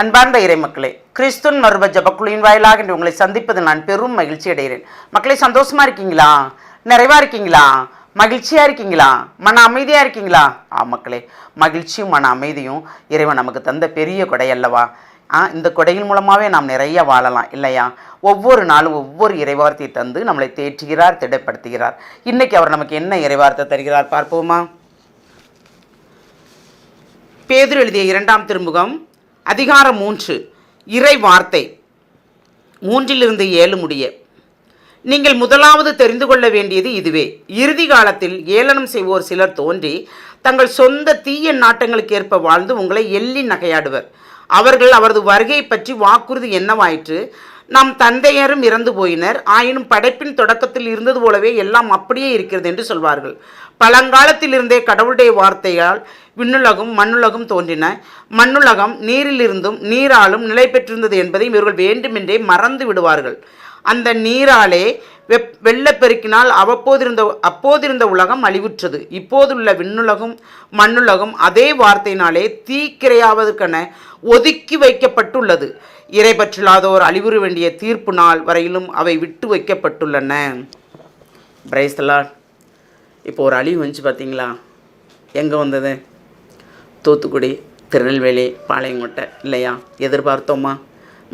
அன்பார்ந்த இறை மக்களே கிறிஸ்துன் மருவ ஜபக்குழுவின் வாயிலாக என்று உங்களை சந்திப்பது நான் பெரும் மகிழ்ச்சி அடைகிறேன். மக்களே சந்தோஷமா இருக்கீங்களா? நிறைவா இருக்கீங்களா? மகிழ்ச்சியா இருக்கீங்களா? மன அமைதியா இருக்கீங்களா? ஆ மக்களே மகிழ்ச்சியும் மன அமைதியும் இறைவன் நமக்கு தந்த பெரிய கொடை அல்லவா ஆ இந்த கொடையின் மூலமாகவே நாம் நிறைய வாழலாம் இல்லையா? ஒவ்வொரு நாளும் ஒவ்வொரு இறைவார்த்தை தந்து நம்மளை தேற்றுகிறார் திடப்படுத்துகிறார். இன்னைக்கு அவர் நமக்கு என்ன இறைவார்த்தை தருகிறார் பார்ப்போமா? பேதுரு எழுதிய இரண்டாம் திருமுகம் அதிகாரம் மூன்று. இறை வார்த்தை. மூன்றிலிருந்து ஏழு முடிய. நீங்கள் முதலாவது தெரிந்து கொள்ள வேண்டியது இதுவே. இறுதி காலத்தில் ஏளனம் செய்வோர் சிலர் தோன்றி தங்கள் சொந்த தீய நாட்டங்களுக்கு ஏற்ப வாழ்ந்து உங்களை எள்ளி நகையாடுவர். அவர்கள் அவரது வருகை பற்றி வாக்குறுதி என்னவாயிற்று? நம் தந்தையரும் இறந்து போயினர். ஆயினும் படைப்பின் தொடக்கத்தில் இருந்தது போலவே எல்லாம் அப்படியே இருக்கிறது என்று சொல்வார்கள். பழங்காலத்திலிருந்தே கடவுளுடைய வார்த்தையால் விண்ணுலகும் மண்ணுலகும் தோன்றின. மண்ணுலகம் நீரிலிருந்தும் நீராலும் நிலை பெற்றிருந்தது என்பதை இவர்கள் வேண்டுமென்றே மறந்து விடுவார்கள். அந்த நீராலே வெப் வெள்ளப்பெருக்கினால் அவ்வப்போதிருந்த அப்போதிருந்த உலகம் அழிவுற்றது. இப்போதுள்ள விண்ணுலகம் மண்ணுலகம் அதே வார்த்தையினாலே தீக்கிரையாவதற்கென ஒதுக்கி வைக்கப்பட்டுள்ளது. இறை பற்றில்லாதோர் அழிவுற வேண்டிய தீர்ப்பு நாள் வரையிலும் அவை விட்டு வைக்கப்பட்டுள்ளன. பிரைஸ்தலாட் இப்போ ஒரு அழிவு வந்துச்சு பார்த்தீங்களா எங்கே வந்தது? தூத்துக்குடி திருநெல்வேலி பாளையங்கோட்டை இல்லையா? எதிர்பார்த்தோமா?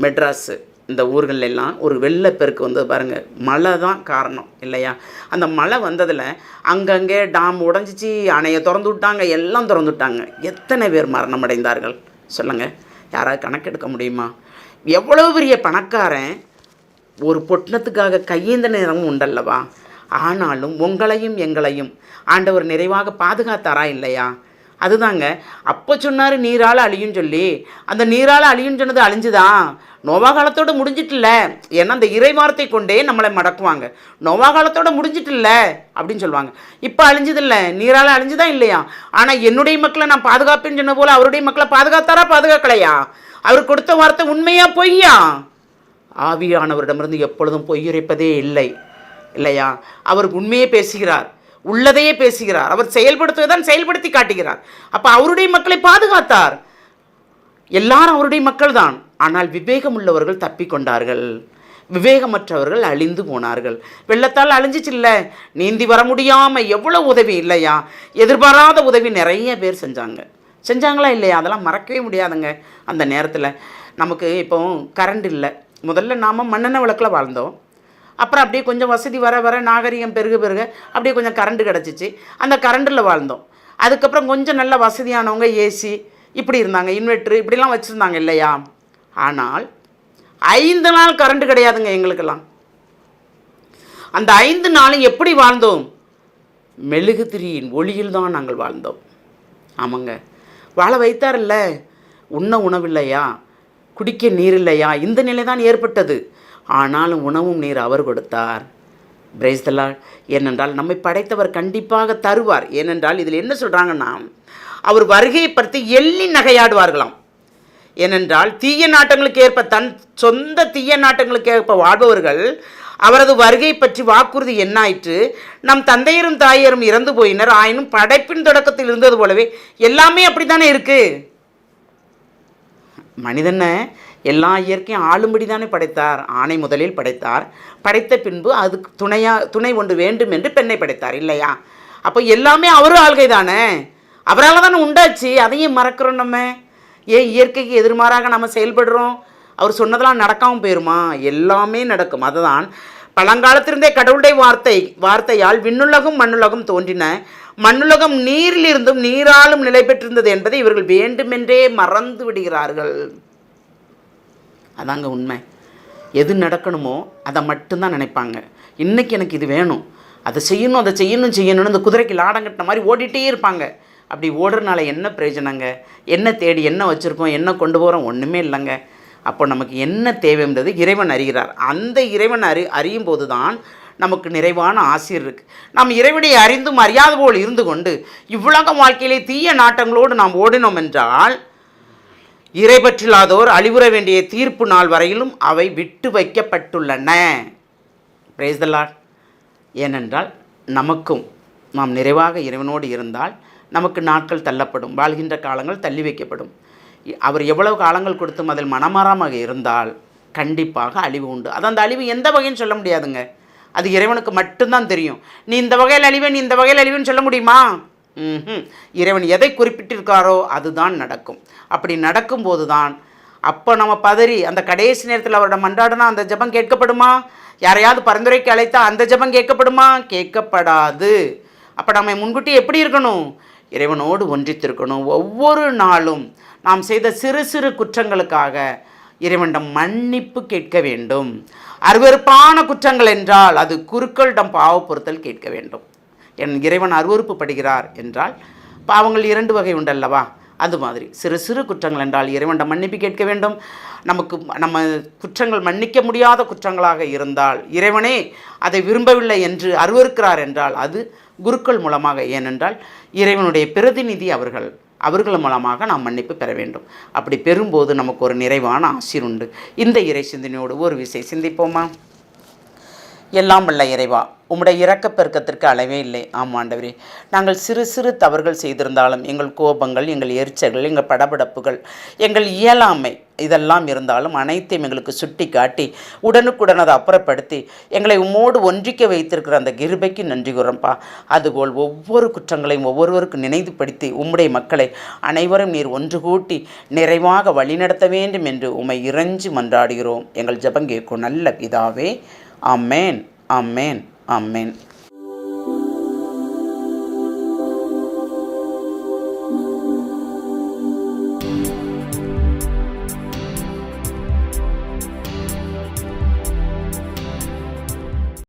மெட்ராஸு. இந்த ஊர்கள் எல்லாம் ஒரு வெள்ளப்பெருக்கு வந்து பாருங்கள் மழை தான் காரணம் இல்லையா? அந்த மழை வந்ததில் அங்கங்கே டாம் உடஞ்சிச்சு அணையை திறந்து விட்டாங்க எல்லாம் திறந்து விட்டாங்க. எத்தனை பேர் மரணம் அடைந்தார்கள்? சொல்லுங்கள் யாராவது கணக்கெடுக்க முடியுமா? எவ்வளோ பெரிய பணக்காரன் ஒரு பொட்டினத்துக்காக கையேந்த நேரமும் உண்டல்லவா? ஆனாலும் உங்களையும் எங்களையும் ஆண்டவர் நிறைவாக பாதுகாத்தாரா இல்லையா? அதுதாங்க. அப்போ சொன்னார் நீரால் அழியும் சொல்லி. அந்த நீரால் அழியும் சொன்னது அழிஞ்சுதான் நோவா காலத்தோட முடிஞ்சிட்டில்ல. ஏன்னா அந்த இறை வார்த்தை கொண்டே நம்மளை மடக்குவாங்க. நோவா காலத்தோட முடிஞ்சிட்டில்ல அப்படின்னு சொல்லுவாங்க. இப்போ அழிஞ்சதில்ல. நீரால் அழிஞ்சுதான் இல்லையா? ஆனால் என்னுடைய மக்களை நான் பாதுகாப்பேன்னு சொன்ன போல் அவருடைய மக்களை பாதுகாத்தாரா பாதுகாக்கலையா? அவர் கொடுத்த வார்த்தை உண்மையாக பொய்யா? ஆவியானவரிடமிருந்து எப்பொழுதும் பொய்யுரைப்பதே இல்லை. இல்லையா? அவர் உண்மையே பேசுகிறார். உள்ளதையே பேசுகிறார். அவர் செயல்படுத்துவதான் செயல்படுத்தி காட்டுகிறார். அப்போ அவருடைய மக்களை பாதுகாத்தார். எல்லாரும் அவருடைய மக்கள் தான். ஆனால் விவேகம் உள்ளவர்கள் தப்பிக்கொண்டார்கள் விவேகமற்றவர்கள் அழிந்து போனார்கள். வெள்ளத்தால் அழிஞ்சிச்சில்ல. நீந்தி வர முடியாமல் எவ்வளோ உதவி இல்லையா? எதிர்பாராத உதவி நிறைய பேர் செஞ்சாங்க. செஞ்சாங்களா இல்லையா? அதெல்லாம் மறக்கவே முடியாதுங்க. அந்த நேரத்தில் நமக்கு இப்போ கரண்ட் இல்லை. முதல்ல நாம் மண்ணெண்ணெய் விளக்கில் வாழ்ந்தோம். அப்புறம் அப்படியே கொஞ்சம் வசதி வர வர நாகரிகம் பெருக பெருக அப்படியே கொஞ்சம் கரண்ட் கிடச்சிச்சு. அந்த கரண்டில் வாழ்ந்தோம். அதுக்கப்புறம் கொஞ்சம் நல்ல வசதியானவங்க ஏசி இப்படி இருந்தாங்க. இன்வெர்ட்ரு இப்படிலாம் வச்சுருந்தாங்க இல்லையா? ஆனால் ஐந்து நாள் கரண்ட் கிடையாதுங்க எங்களுக்கெல்லாம். அந்த ஐந்து நாளும் எப்படி வாழ்ந்தோம்? மெழுகுதிரியின் ஒளியில் தான் நாங்கள் வாழ்ந்தோம். ஆமாங்க. வாழ வைத்தார்ல உண்ண உணவில்லையா குடிக்க நீர் இல்லையா? இந்த நிலை தான் ஏற்பட்டது. ஆனாலும் உணவும் நீர் அவர் கொடுத்தார். பிரேஸ்தலால் ஏனென்றால் நம்மை படைத்தவர் கண்டிப்பாக தருவார். ஏனென்றால் இதில் என்ன சொல்கிறாங்கன்னா அவர் வருகையை பற்றி எள்ளி நகையாடுவார்களாம். ஏனென்றால் தீய நாட்டங்களுக்கு ஏற்ப தன் சொந்த தீய நாட்டங்களுக்கு ஏற்ப வாழ்பவர்கள் அவரது வருகை பற்றி வாக்குறுதி என்னாயிற்று நம் தந்தையரும் தாயரும் இறந்து போயினர். ஆயினும் படைப்பின் தொடக்கத்தில் இருந்தது போலவே எல்லாமே அப்படித்தானே இருக்குது மனிதனை எல்லா இயற்கையும் ஆளும்படி தானே படைத்தார் ஆணை முதலில் படைத்தார். படைத்த பின்பு அதுக்கு துணையாக துணை ஒன்று வேண்டும் என்று பெண்ணை படைத்தார் இல்லையா? அப்போ எல்லாமே அவரும் ஆள்கை தானே அவரால் தானே உண்டாச்சு அதையும் மறக்கிறோம் நம்ம. ஏன் இயற்கைக்கு எதிர்மாறாக நம்ம செயல்படுறோம்? அவர் சொன்னதெல்லாம் நடக்காமல் போயிருமா? எல்லாமே நடக்கும். அதுதான் பழங்காலத்திலிருந்தே கடவுளுடைய வார்த்தை வார்த்தையால் விண்ணுலகம் மண்ணுலகம் தோன்றின மண்ணுலகம் நீரிலிருந்தும் நீராலும் நிலை பெற்றிருந்தது என்பதை இவர்கள் வேண்டுமென்றே மறந்து விடுகிறார்கள். அதாங்க உண்மை. எது நடக்கணுமோ அதை மட்டும்தான் நினைப்பாங்க. இன்றைக்கி எனக்கு இது வேணும். அதை செய்யணும் அதை செய்யணும் செய்யணும்னு இந்த குதிரைக்கு லாடம் கட்டின மாதிரி ஓடிட்டே இருப்பாங்க. அப்படி ஓடுறனால என்ன பிரயோஜனங்க? என்ன தேடி என்ன வச்சுருக்கோம்? என்ன கொண்டு போகிறோம் ஒன்றுமே இல்லைங்க. அப்போ நமக்கு என்ன தேவைன்றது இறைவன் அறிகிறார். அந்த இறைவன் அறி அறியும் போது தான் நமக்கு நிறைவான ஆசிரியர் இருக்கு. நாம் இறைவனை அறிந்தும் அறியாத போல் இருந்து கொண்டு இவ்வுலக வாழ்க்கையிலே தீய நாட்டங்களோடு நாம் ஓடினோம் என்றால் இறை பற்றில்லாதோர் அழிவுற வேண்டிய தீர்ப்பு நாள் வரையிலும் அவை விட்டு வைக்கப்பட்டுள்ளன. பிரேஸ் ஏனென்றால் நமக்கும் நாம் நிறைவாக இறைவனோடு இருந்தால் நமக்கு நாட்கள் தள்ளப்படும் வாழ்கின்ற காலங்கள் தள்ளி வைக்கப்படும். அவர் எவ்வளவு காலங்கள் கொடுத்தும் அதில் மனமாறாமல் இருந்தால் கண்டிப்பாக அழிவு உண்டு. அது அந்த அழிவு எந்த வகைன்னு சொல்ல முடியாதுங்க. அது இறைவனுக்கு மட்டும்தான் தெரியும். நீ இந்த வகையில் அழிவேன் நீ இந்த வகையில் அழிவுன்னு சொல்ல முடியுமா? ம்ஹும். இறைவன் எதை குறிப்பிட்டிருக்காரோ அதுதான் நடக்கும். அப்படி நடக்கும்போது தான் அப்போ நம்ம பதறி அந்த கடைசி நேரத்தில் அவரோட மன்றாடனா அந்த ஜெபம் கேட்கப்படுமா? யாரையாவது பரிந்துரைக்கு அழைத்தா அந்த ஜெபம் கேட்கப்படுமா? கேட்கப்படாது. அப்போ நம்ம முன்கூட்டி எப்படி இருக்கணும்? இறைவனோடு ஒன்றித்திருக்கணும். ஒவ்வொரு நாளும் நாம் செய்த சிறு சிறு குற்றங்களுக்காக இறைவனிடம் மன்னிப்பு கேட்க வேண்டும். அருவருப்பான குற்றங்கள் என்றால் அது குருக்களிடம் பாவப்பொருத்தல் கேட்க வேண்டும். என் இறைவன் அருவறுப்பு படுகிறார் என்றால் பாவங்கள் இரண்டு வகை உண்டல்லவா? அது மாதிரி. சிறு சிறு குற்றங்கள் என்றால் இறைவனிடம் மன்னிப்பு கேட்க வேண்டும். நமக்கு நம்ம குற்றங்கள் மன்னிக்க முடியாத குற்றங்களாக இருந்தால் இறைவனே அதை விரும்பவில்லை என்று அருவருக்கிறார் என்றால் அது குருக்கள் மூலமாக. ஏனென்றால் இறைவனுடைய பிரதிநிதி அவர்கள். அவர்கள் மூலமாக நாம் மன்னிப்பு பெற வேண்டும். அப்படி பெறும்போது நமக்கு ஒரு நிறைவான ஆசிர் உண்டு. இந்த இறை சிந்தனையோடு ஒரு விசை சிந்திப்போமா? எல்லாம் உள்ள இறைவா. உம்முடைய இறக்கப் பெருக்கத்திற்கு அளவே இல்லை. ஆமாண்டவரே நாங்கள் சிறு சிறு தவறுகள் செய்திருந்தாலும் எங்கள் கோபங்கள் எங்கள் எரிச்சல்கள் எங்கள் படபடப்புகள் எங்கள் இயலாமை இதெல்லாம் இருந்தாலும் அனைத்தையும் எங்களுக்கு சுட்டி காட்டி உடனுக்குடன் அதை அப்புறப்படுத்தி எங்களை உம்மோடு ஒன்றிக்க வைத்திருக்கிற அந்த கிருபைக்கு நன்றி கூறப்பா அதுபோல் ஒவ்வொரு குற்றங்களையும் ஒவ்வொருவருக்கு நினைவுபடுத்தி உம்முடைய மக்களை அனைவரும் நீர் ஒன்று கூட்டி நிறைவாக வழிநடத்த வேண்டும் என்று உம்மை இறைஞ்சி மன்றாடுகிறோம். எங்கள் ஜபங்கேக்கும் நல்ல இதாவே ఆ మేన్ ఆ